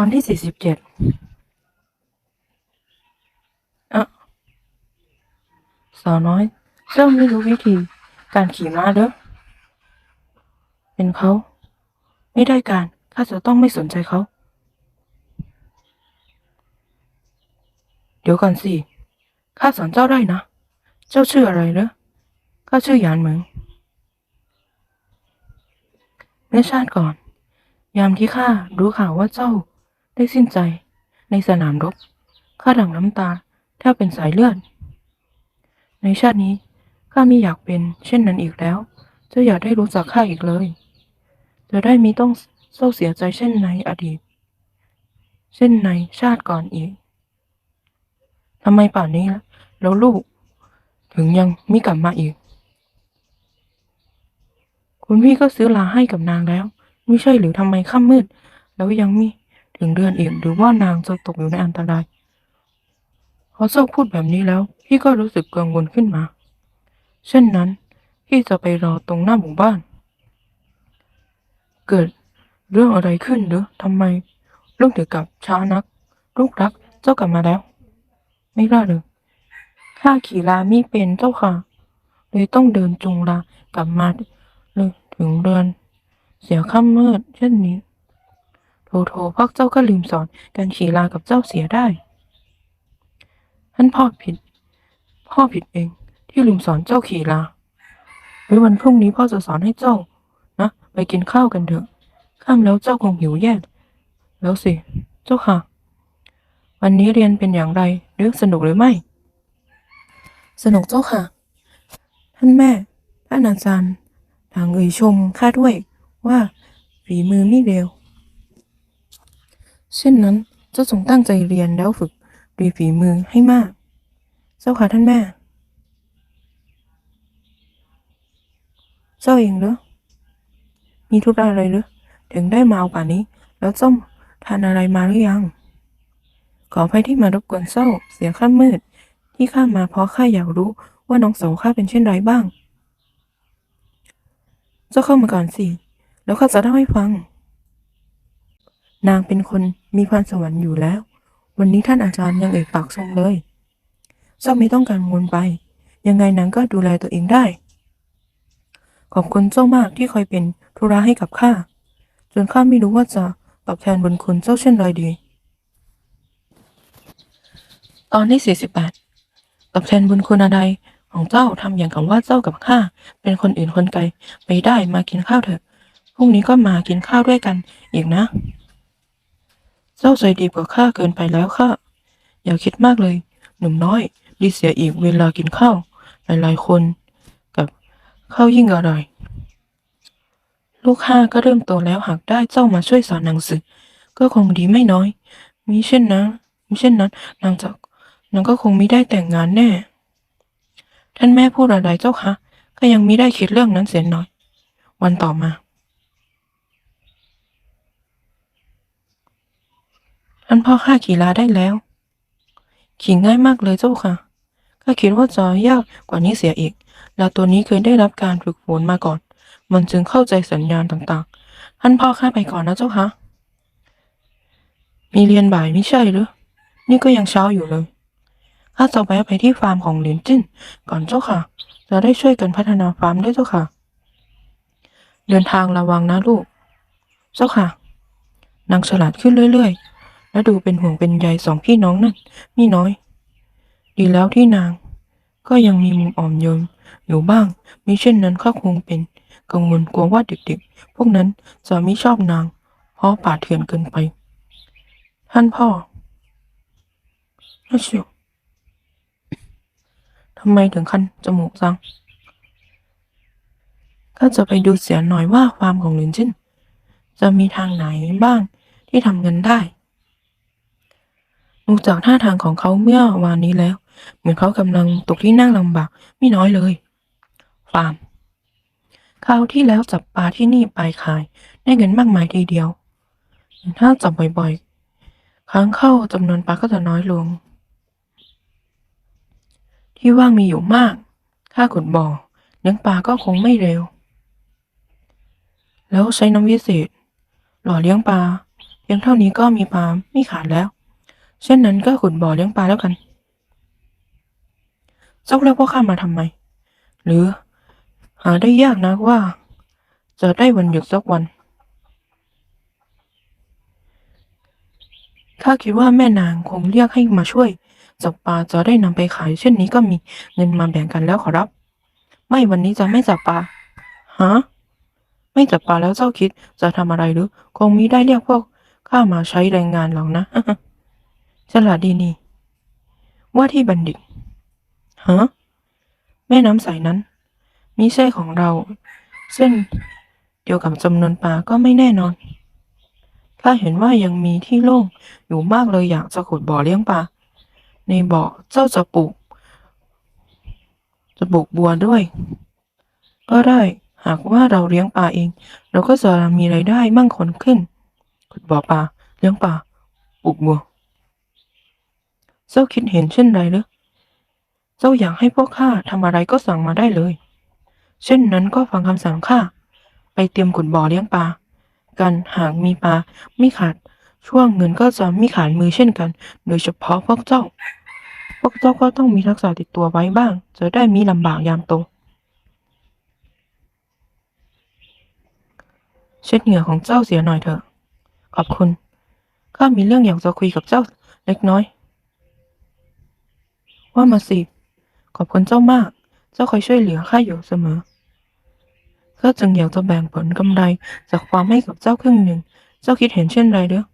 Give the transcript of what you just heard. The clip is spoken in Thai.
ตอนที่สี่สิบเจ็ดอะสาวน้อยเจ้าไม่รู้วิธีการขี่ม้าเหรอเป็นเขา ไม่ได้การ ข้าจะต้องไม่สนใจเขา เดี๋ยวก่อนสิ ข้าสอนเจ้าได้นะ เจ้าชื่ออะไรเหรอข้าชื่อหยานเหมิงเมื่อชาติก่อน ยามที่ข้ารู้ข่าวว่าเจ้า ได้สิ้นใจในสนามรบข้าหลั่งน้ำตาแทบเป็นสายเลือด ในชาตินี้ข้าไม่อยากเป็น เช่นนั้นอีกแล้วจ้าอยากได้รู้จักข้าอีกเลย จะได้มีต้องเศร้าเสียใจเช่นในอดีต เช่นในชาติก่อนอีกทำไมป่านนี้แล้วลูก ถึงยังไม่กลับมาอีก คุณพี่ก็ซื้อลาให้กับนางแล้ว ไม่ใช่หรือทำไมค่ำมืด แล้วยังมี ถึงเดือนอีกหรือว่านางจะตกอยู่ในอันตรายพอเจ้าพูดแบบนี้แล้ว พี่ก็รู้สึกกังวลขึ้นมา เช่นนั้น พี่จะไปรอตรงหน้าหมู่บ้าน เกิดเรื่องอะไรขึ้นหรือทำไมลูกถึงกับช้านัก ลูกรักเจ้ากลับมาแล้ว ไม่ได้เลยข้าขี่ลาไม่เป็นเจ้าค่ะ เลยต้องเดินจุงลากลับมาเลยถึงเดือน เสียค่ำมืดเช่นนี้ โถโถพวกเจ้าก็ลืมสอนการขี่ลากับเจ้าเสียได้ท่านพ่อผิด พ่อผิดเองที่ลืมสอนเจ้าขี่ลาไว้วันพรุ่งนี้พ่อจะสอนให้เจ้า นะ ไปกินข้าวกันเถอะค่ำแล้วเจ้าคงหิวแย่แล้วสิ เจ้าค่ะ วันนี้เรียนเป็นอย่างไรหรือสนุกหรือไม่ สนุกเจ้าค่ะ ท่านแม่ท่านอาจารย์ทางเอ่ยชมข้าด้วยว่าฝีมือไม่เร็ว เช่นนั้นเจ้าจงตั้งใจเรียนแล้วฝึกด้วยฝีมือให้มาก เจ้าค่ะท่านแม่ เจ้าเองเหรอ มีธุระอะไรเหรือถึงได้มาเอาป่านนี้ แล้วเจ้าทานอะไรมาหรือยัง ขออภัยที่มารบกวนเจ้าเสียค่ำมืด ที่ข้ามาเพราะข้าอยากรู้ว่าน้องสาวข้าเป็นเช่นไรบ้าง เจ้าเข้ามาก่อนสิ แล้วข้าจะเล่าให้ฟัง นางเป็นคน มีพรสวรรค์อยู่แล้ว วันนี้ท่านอาจารย์ยังเอ่ยปากชมเลยเจ้าไม่ต้องกังวลไป ยังไงนางก็ดูแลตัวเองได้ ขอบคุณเจ้ามากที่คอยเป็นธุระให้กับข้า จนข้าไม่รู้ว่าจะตอบแทนบุญคุณเจ้าเช่นไรดี ตอนที่สี่สิบแปดตอบแทนบุญคุณอะไรของเจ้าทำอย่างกับว่าเจ้ากับข้าเป็นคนอื่นคนไกลไปได้มากินข้าวเถอะพรุ่งนี้ก็มากินข้าวด้วยกันอีกนะ เจ้าใจดีกว่าข้าเกินไปแล้วค่ะ อย่าคิดมากเลย หนุ่มน้อยดีเสียอีกเวลากินข้าว หลายๆ คนกับข้าวยิ่งอร่อย ลูกห้าก็เริ่มโตแล้วหากได้เจ้ามาช่วยสอนหนังสือ ก็คงดีไม่น้อย มิเช่นนะมิเช่นนั้นนางจะนางก็คงไม่ได้แต่งงานแน่ ท่านแม่พูดอะไรเจ้าคะก็ยังม่ได้คิดเรื่องนั้นเสียหน่อย วันต่อมา ท่านพ่อข้าขี่ลาได้แล้ว ขี่ง่ายมากเลยเจ้าค่ะข้าคิดว่าจะยากกว่านี้เสียอีกแล้วตัวนี้เคยได้รับการฝึกฝนมาก่อน มันจึงเข้าใจสัญญาณต่างๆ ท่านพ่อข้าไปก่อนนะเจ้าค่ะ มีเรียนบ่ายไม่ใช่หรือ นี่ก็ยังเช้าอยู่เลย ข้าจะแวะไปที่ฟาร์มของเหรียญจิ้นก่อนเจ้าค่ะ จะได้ช่วยกันพัฒนาฟาร์มด้วยเจ้าค่ะ เดินทางระวังนะลูก เจ้าค่ะ นางฉลาดขึ้นเรื่อยๆ และดูเป็นห่วงเป็นใยสองพี่น้องนั่นมีน้อย ดีแล้วที่นาง ก็ยังมีมุมอ่อนโยนอยู่บ้างมิเช่นนั้นข้าคงเป็นกังวลกลัวว่าเด็กๆ พวกนั้นจะไม่ชอบนาง เพราะป่าเถื่อนเกินไป ท่านพ่อน่าเชียวทำไมถึงคันจมูกจังก็จะไปดูเสียหน่อยว่าฟามของลินจินจะมีทางไหนบ้างที่ทำเงินได้ ดูจากท่าทางของเขาเมื่อวานนี้แล้ว เหมือนเขากำลังตกที่นั่งลำบากไม่น้อยเลยฟาร์มคราวที่แล้วจับปลาที่นี่ไปขาย ได้เงินมากมายทีเดียว ถ้าจับบ่อยๆ ครั้งเข้าจำนวนปลาก็จะน้อยลง ที่ว่างมีอยู่มาก ค่าขุดบ่อเลี้ยงปลาก็คงไม่เร็ว แล้วใช้น้ำวิเศษ หล่อเลี้ยงปลาพียงเท่านี้ก็มีปลาไม่ขาดแล้ว เช่นนั้นก็ขุดบ่อเลี้ยงปลาแล้วกันเจ้าเรียกพวกข้ามาทำไม หรือ หาได้ยากนะว่า จะได้วันหยุดสักวันข้าคิดว่าแม่นางคงเรียกให้มาช่วยจับปลาจะได้นำไปขาย เช่นนี้ก็มีเงินมาแบ่งกันแล้วขอรับ ไม่วันนี้จะไม่จับปลาฮะไม่จับปลาแล้วเจ้าคิดจะทำอะไรหรือ คงมิได้เรียกพวกข้ามาใช้แรงงานหรอกนะ ฉลาดดีนี่ว่าที่บัณฑิตฮะแม่น้ำใสนั้นมิใช่ของเรา เส้นเดียวกับจำนวนปลาก็ไม่แน่นอนข้าเห็นว่ายังมีที่โล่งอยู่มากเลยอยากจะขุดบ่อเลี้ยงปลาในบ่อเจ้าจะปลูก จะปลูกบัวด้วย ก็ได้หากว่าเราเลี้ยงปลาเอง เราก็จะมีรายได้มั่งคงขึ้น ขุดบ่อปลาเลี้ยงปลาปลูกบัว เจ้าคิดเห็นเช่นไรหรือเจ้าอยากให้พวกข้าทำอะไรก็สั่งมาได้เลย เช่นนั้นก็ฟังคำสั่งข้า ไปเตรียมขุดบ่อเลี้ยงปลา กันหากมีปลาไม่ขาด ช่วงเงินก็จะไม่ขาดมือเช่นกัน โดยเฉพาะพวกเจ้า พวกเจ้าก็ต้องมีทักษะติดตัวไว้บ้าง จะได้มีลำบากยามโต เช็ดเหงื่อของเจ้าเสียหน่อยเถอะ ขอบคุณ ข้ามีเรื่องอยากจะคุยกับเจ้าเล็กน้อย ว่ามาสิ ขอบคุณเจ้ามาก เจ้าคอยช่วยเหลือข้าอยู่เสมอข้าจึงอยากจะแบ่งผลกำไรจากความให้กับเจ้าครึ่งหนึ่ง เจ้าคิดเห็นเช่นไรเด้อ